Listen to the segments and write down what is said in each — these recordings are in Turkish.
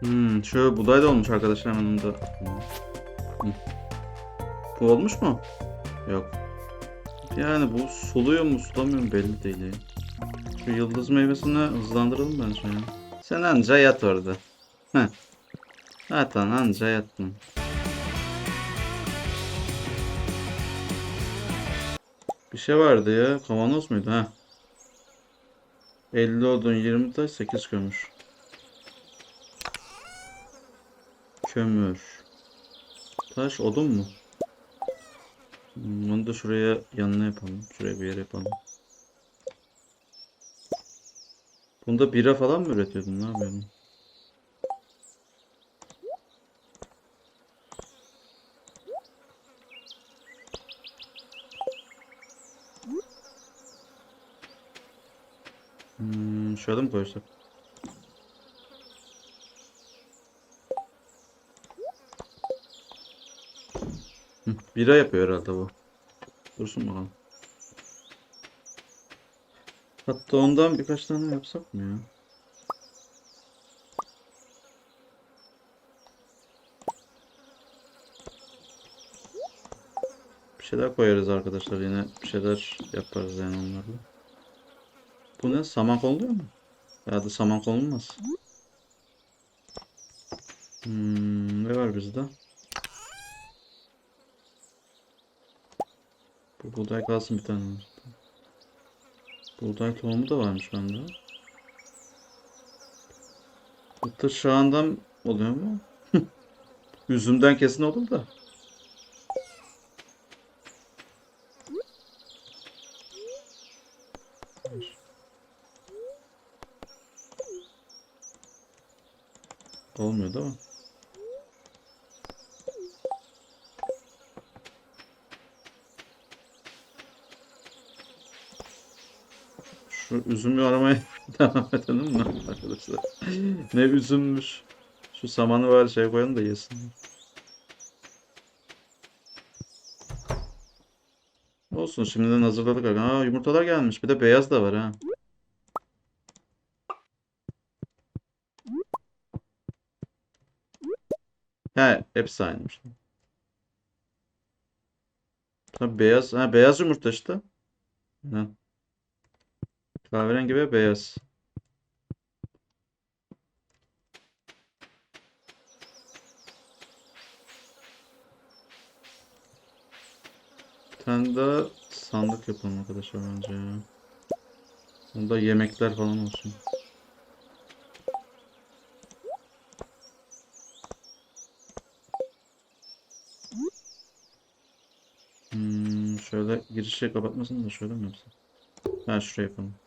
Hmm, şu buğday da olmuş arkadaşlar hemen onu da. Hı. Bu olmuş mu? Yok. Yani bu suluyor mu sulamıyor mu belli değil. ya. Şu yıldız meyvesini hızlandıralım bence ya. Sen anca yat orada. Heh. Zaten anca yattın. Bir şey vardı ya. Kavanoz muydu? Ha. 50 odun 20 taş 8 kömür. Kömür. Taş odun mu? Hmm, Onu da şuraya yanına yapalım. Şuraya bir yere yapalım. Bunda bira falan mı üretiyordun? Ne yapıyordun? Hmm, şöyle mi koysak? Bira yapıyor herhalde bu. Dursun bakalım. Hatta ondan birkaç tane yapsak mı ya? Bir şeyler koyarız arkadaşlar yine bir şeyler yaparız yani onlarla. Bu ne? Saman konuluyor mu? Ya da saman konulmaz. Hmm, ne var bizde? Buğday kalsın bir tane. Buğday tohumu da varmış bende. Hatta şağından oluyor mu? Üzümden kesin olur da. Olmuyor değil mi? Şu üzümü aramaya devam edelim mi arkadaşlar? ne üzümmüş. Şu samanı var şey koyalım da yesin. Olsun şimdiden hazırladık. Aa yumurtalar gelmiş. Bir de beyaz da var ha. He, hepsi aynıymış. Tabii beyaz, ha beyaz yumurta işte. Ha. Kahverengi ve beyaz. Bir tane daha sandık yapalım arkadaşlar bence ya. Bunda yemekler falan olsun. Hmm, şöyle girişi kapatmasın da şöyle mi yapsam? Ha şuraya yapalım.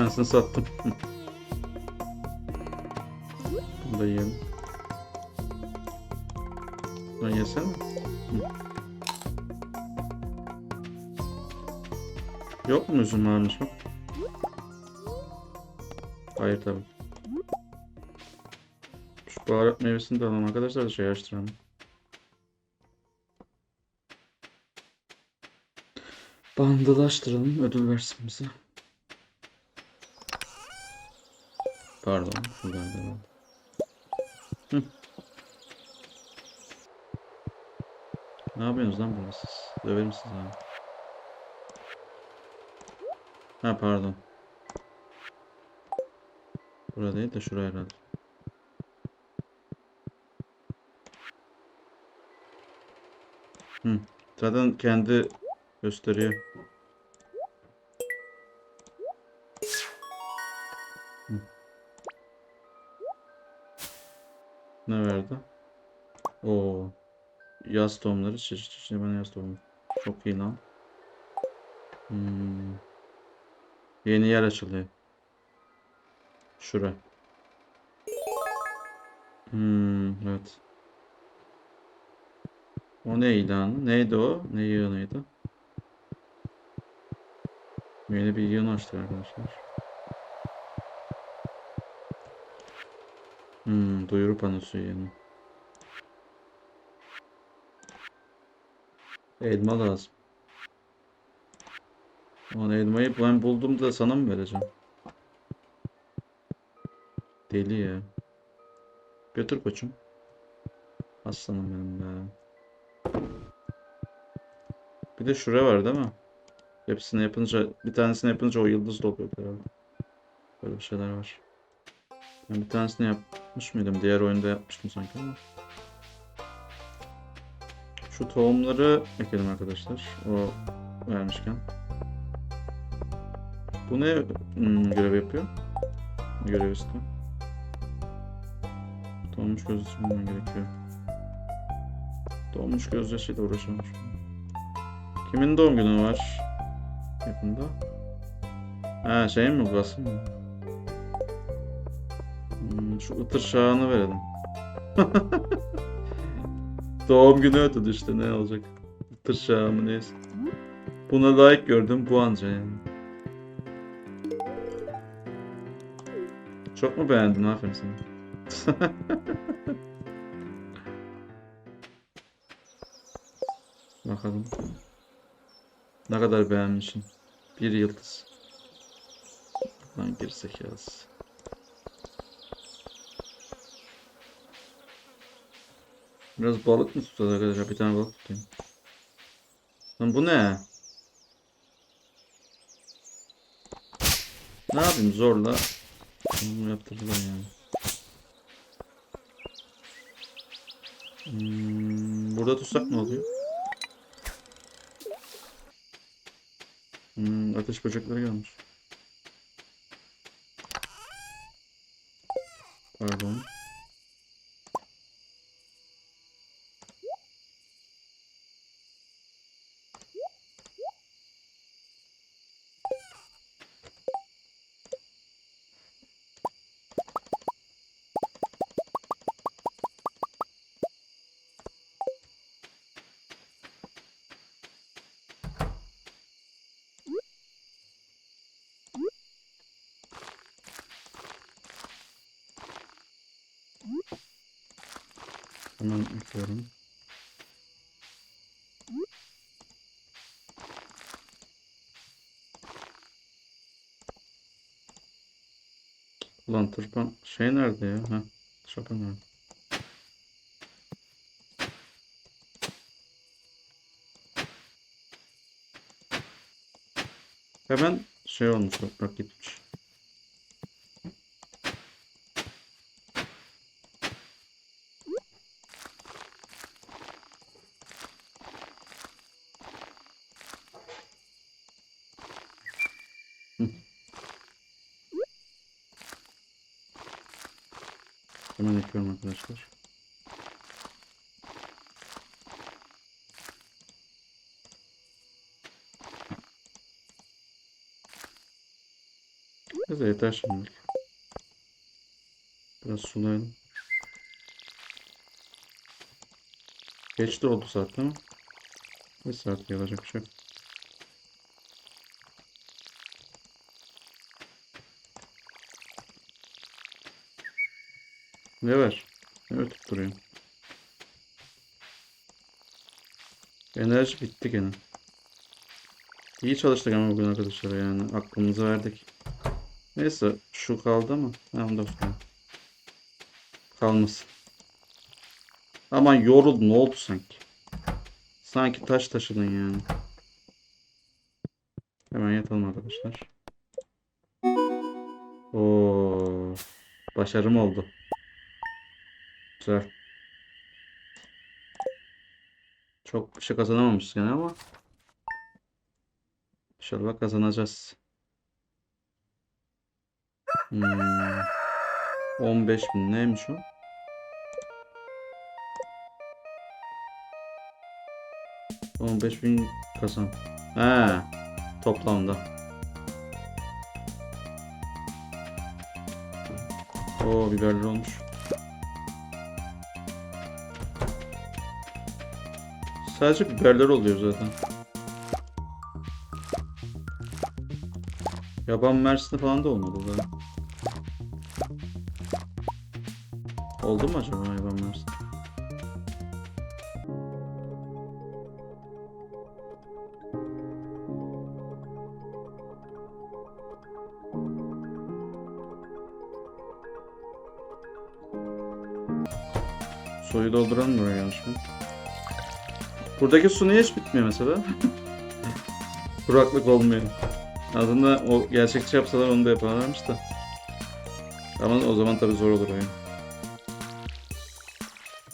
Tanesini sattım. Bunu da yiyelim. Bunu yesene. Yok mu üzüm varmış bak. Hayır tabii. Şu baharat meyvesini de alalım arkadaşlar da şey açtıralım. Bandılaştıralım ödül versin bize. Pardon. Hı. Ne yapıyorsunuz lan burada siz? Döverim sizi ha. Ha pardon. Burada değil de şuraya herhalde. Hı. Zaten kendi gösteriyor. Yaz tohumları çeşit çeşit bana yaz tohumu. Çok iyi lan. Hmm. Yeni yer açılıyor. Şura. Hmm, evet. O ne ilanı? Neydi o? Ne yığınıydı? Yeni bir yığın açtık arkadaşlar. Hmm, duyuru panosu yığını. Elma lazım. Ulan elmayı ben buldum da sana mı vereceğim? Deli ya. Götür koçum. Aslanım benim be. Bir de şura var değil mi? Hepsini yapınca, bir tanesini yapınca o yıldız da oluyor herhalde. Böyle bir şeyler var. Ben bir tanesini yapmış mıydım? Diğer oyunda yapmıştım sanki ama. Şu tohumları ekelim arkadaşlar. O vermişken. Bu ne hmm, görev yapıyor? Görev istiyor? Dolmuş gözyaşı bulman gerekiyor. Dolmuş gözyaşıyla an. Kimin doğum günü var? Yakında. Ha şey mi Gas'ın mı? Hmm, şu ıtır şahını verelim. Doğum günü ödedi işte ne olacak? Itır şahı mı neyse. Buna layık gördüm bu anca yani. Çok mu beğendin? Aferin sana. Bakalım. Ne kadar beğenmişsin. Bir yıldız. Lan gerizekalısı. Biraz balık mı tutacağız arkadaşlar? Bir tane balık tutayım. Lan bu ne? Ne yapayım zorla? Bunu yaptırdılar yani. Hmm, burada tutsak ne oluyor? Hmm, ateş böcekleri gelmiş. Pardon. Hemen ekliyorum. Ulan tırpan şey nerede ya? Ha, şaka nerede? Hemen şey olmuş toprak gitmiş. Hemen ekliyorum arkadaşlar. Neyse yeter şimdilik. Biraz sulayalım. Geç de oldu zaten. Bir saat yapacak bir şey. Ne var? Ne ötüp duruyor? Enerji bitti gene. İyi çalıştık ama bugün arkadaşlar yani aklımızı verdik. Neyse şu kaldı mı? Da tutalım. Kalmasın. Aman yorul ne oldu sanki? Sanki taş taşıdın yani. Hemen yatalım arkadaşlar. Oo, başarım oldu. Güzel. Çok bir şey kazanamamışız gene ama inşallah kazanacağız. Hmm. 15 bin neymiş o? On beş bin kazan. He, toplamda. O biberler olmuş. Sadece biberler oluyor zaten. Yaban mersini falan da olmadı zaten. Oldu mu acaba mersini? Suyu dolduran mı gelmiş mi? Buradaki su niye hiç bitmiyor mesela? Kuraklık olmuyor. Aslında o gerçekçi yapsalar onu da yaparlarmış da. Ama o zaman tabii zor olur oyun.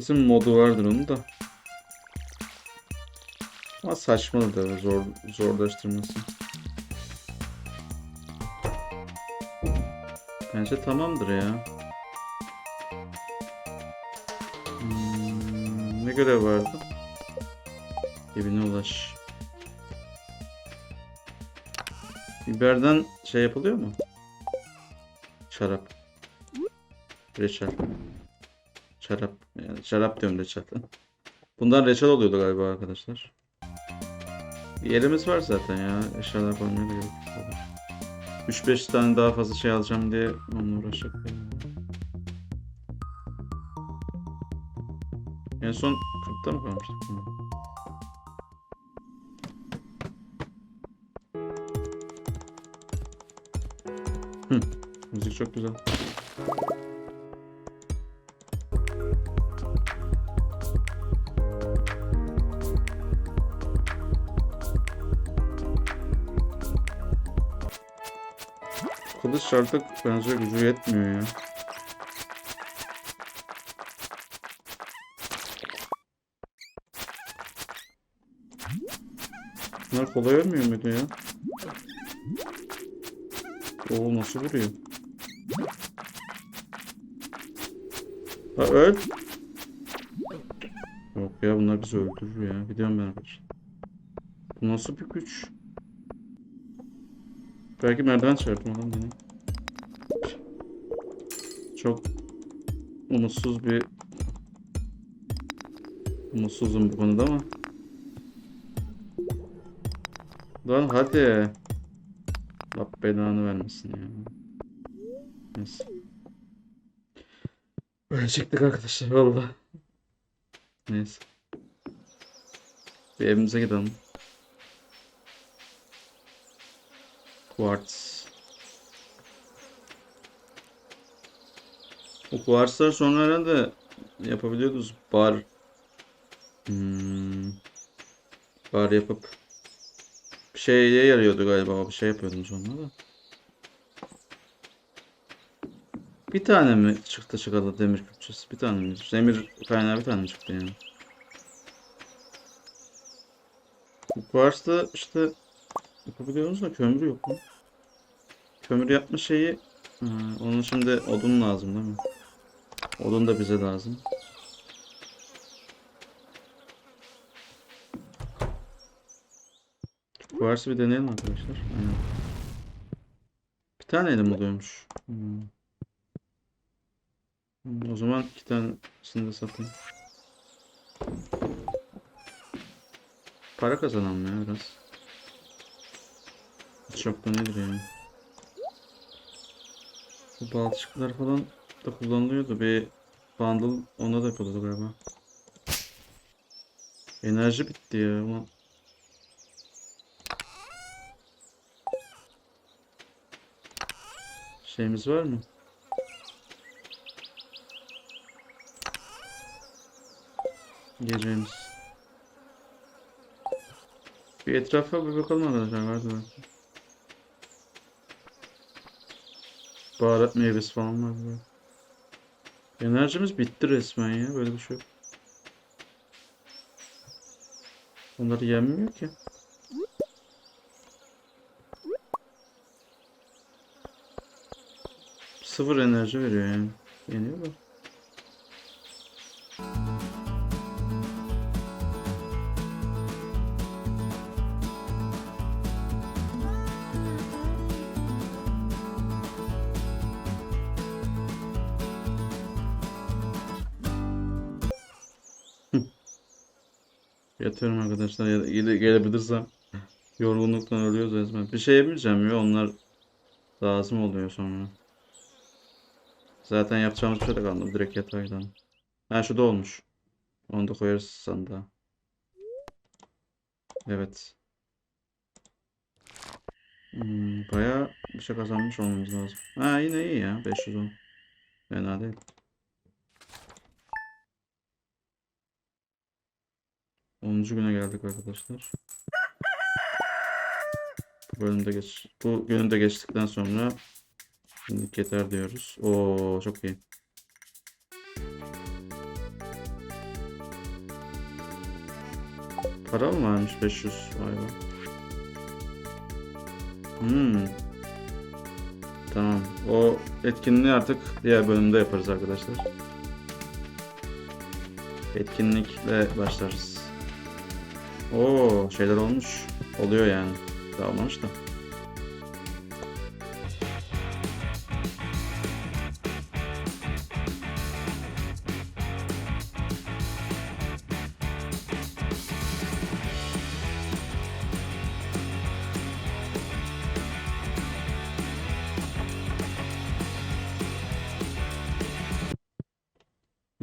Kesin modu vardır onun da. Ama saçmalı da zor zorlaştırması. Bence tamamdır ya. Hmm, ne görev vardı? Evine ulaş. Biberden şey yapılıyor mu? Şarap. Reçel. Şarap. Yani şarap diyorum reçel. Bundan reçel oluyordu galiba arkadaşlar. Yerimiz var zaten ya. Eşyalar koymaya da gerek yok. 3-5 tane daha fazla şey alacağım diye onunla uğraşacak. En son 40'ta mı kalmıştık? Hı, müzik çok güzel. Kılıç artık bence gücü yetmiyor ya. Bunlar kolay ölmüyor muydu ya? Oo nasıl vuruyor? Ha öl. Yok ya bunlar bizi öldürür ya. Gidiyorum ben arkadaşlar. Bu nasıl bir güç? Belki merdiven çarptım adam beni. Çok umutsuz bir umutsuzum bu konuda ama. Lan hadi. Allah belanı vermesin ya. Neyse. Böyle çıktık arkadaşlar valla. Neyse. Bir evimize gidelim. Quartz. O quartzlar sonra herhalde yapabiliyorduz. Bar hmm, bar yapıp bir şeye yarıyordu galiba. Bir şey yapıyordunuz onunla da. Bir tane mi çıktı çıkalı demir külçesi? Bir tane mi? Demir kaynağı bir tane mi çıktı yani? Bu Quartz'da işte yapabiliyoruz da kömür yok mu? Kömür yapma şeyi ha, onun şimdi odun lazım değil mi? Odun da bize lazım. Varsa bir deneyelim arkadaşlar. Aynen. Bir tane elim oluyormuş. Hmm. O zaman iki tanesini de satayım. Para kazanalım ya biraz. Çok da nedir yani. Bu balçıklar falan da kullanılıyordu. Bir bundle ona da yapılıyordu galiba. Enerji bitti ya ama. Şeyimiz var mı? Gecemiz. Bir etrafa bir bakalım arkadaşlar vardı belki. Baharat meyvesi falan var böyle. Enerjimiz bitti resmen ya. Böyle bir şey yok. Onları yenmiyor ki. Sıfır enerji veriyor yani. Yeniyor da. Yatıyorum arkadaşlar ya gele- gelebilirsem yorgunluktan ölüyoruz resmen. Bir şey yapamayacağım ya onlar lazım oluyor sonra. Zaten yapacağımız bir şey de kalmadı. Direkt yatağa. Ha şu da olmuş. Onu da koyarız sandığa. Evet. Hmm, bayağı bir şey kazanmış olmamız lazım. Ha yine iyi ya. 510. Fena değil. 10. güne geldik arkadaşlar. Bu bölümde geç. Bu günü de geçtikten sonra şimdilik yeter diyoruz. Oo çok iyi. Para mı varmış 500? Vay be. Hmm. Tamam. O etkinliği artık diğer bölümde yaparız arkadaşlar. Etkinlikle başlarız. Oo şeyler olmuş. Oluyor yani. Daha olmamış da.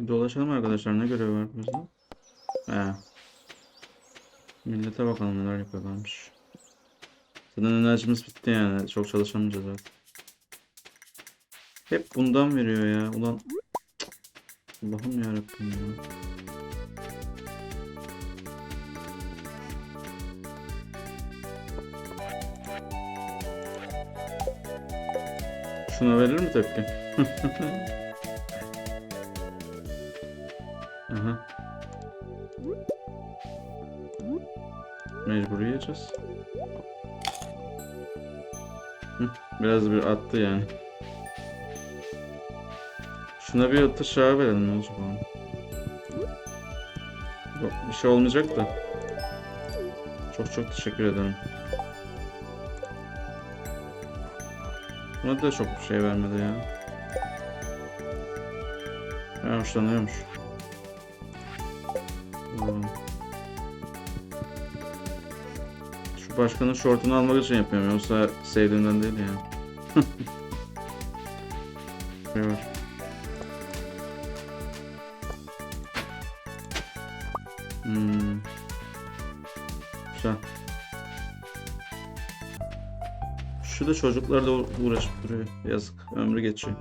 Dolaşalım arkadaşlar. Ne görev var bizde? He. Millete bakalım neler yapıyorlarmış. Zaten enerjimiz bitti yani. Çok çalışamayacağız artık. Hep bundan veriyor ya. Ulan. Allah'ım yarabbim ya. Şuna verir mi tepki? Hı, Biraz bir attı yani. Şuna bir atış ağı verelim ne ona. Yok, bir şey olmayacak da. Çok çok teşekkür ederim. Buna da çok bir şey vermedi ya. Ha, hoşlanıyormuş. Başkanın şortunu almak için yapıyorum yoksa sevdiğimden değil yani. şey var. Hmm. Güzel. Şu da çocuklarla uğra- uğraşıp duruyor. Yazık. Ömrü geçiyor.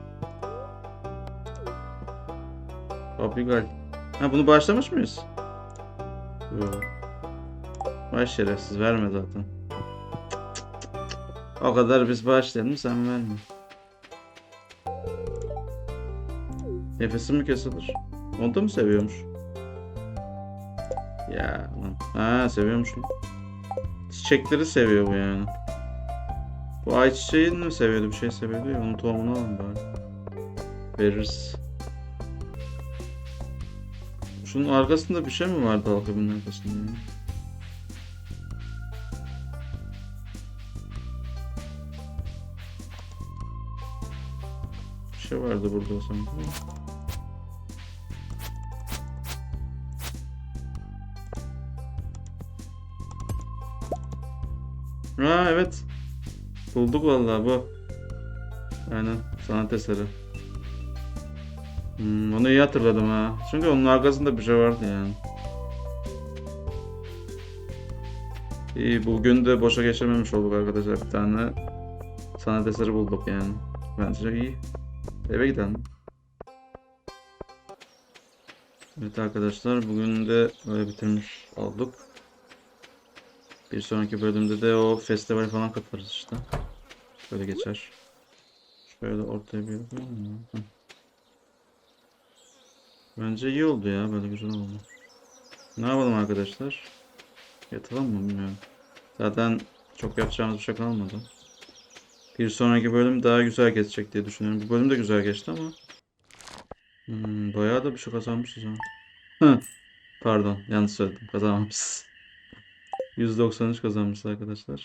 Abigail. Ha bunu başlamış mıyız? Yok. Vay şerefsiz verme zaten. O kadar biz başlayalım sen verme. Nefesi mi kesilir? Onu da mı seviyormuş? Ya lan. Ha seviyormuş lan. Çiçekleri seviyor bu yani. Bu ayçiçeğini mi seviyordu? Bir şey seviyordu ya. Onun tohumunu alalım bari. Veririz. Şunun arkasında bir şey mi vardı halkabinin arkasında ya? Şey vardı burada sanki. Ha evet. Bulduk vallahi bu. Aynen sanat eseri. Hmm, onu iyi hatırladım ha. Çünkü onun arkasında bir şey vardı yani. İyi bugün de boşa geçirmemiş olduk arkadaşlar. Bir tane sanat eseri bulduk yani. Bence iyi. Eve gidelim. Evet arkadaşlar bugün de böyle bitirmiş olduk. Bir sonraki bölümde de o festival falan kaparız işte. Böyle geçer. Şöyle ortaya bir. Bence iyi oldu ya. Böyle güzel oldu. Ne yapalım arkadaşlar? Yatalım mı bilmiyorum. Zaten çok yapacağımız bir şey kalmadı. Bir sonraki bölüm daha güzel geçecek diye düşünüyorum. Bu bölüm de güzel geçti ama. Hmm, bayağı da bir şey kazanmışız ha. Pardon yanlış söyledim. Kazanmamışız. 193 kazanmışız arkadaşlar.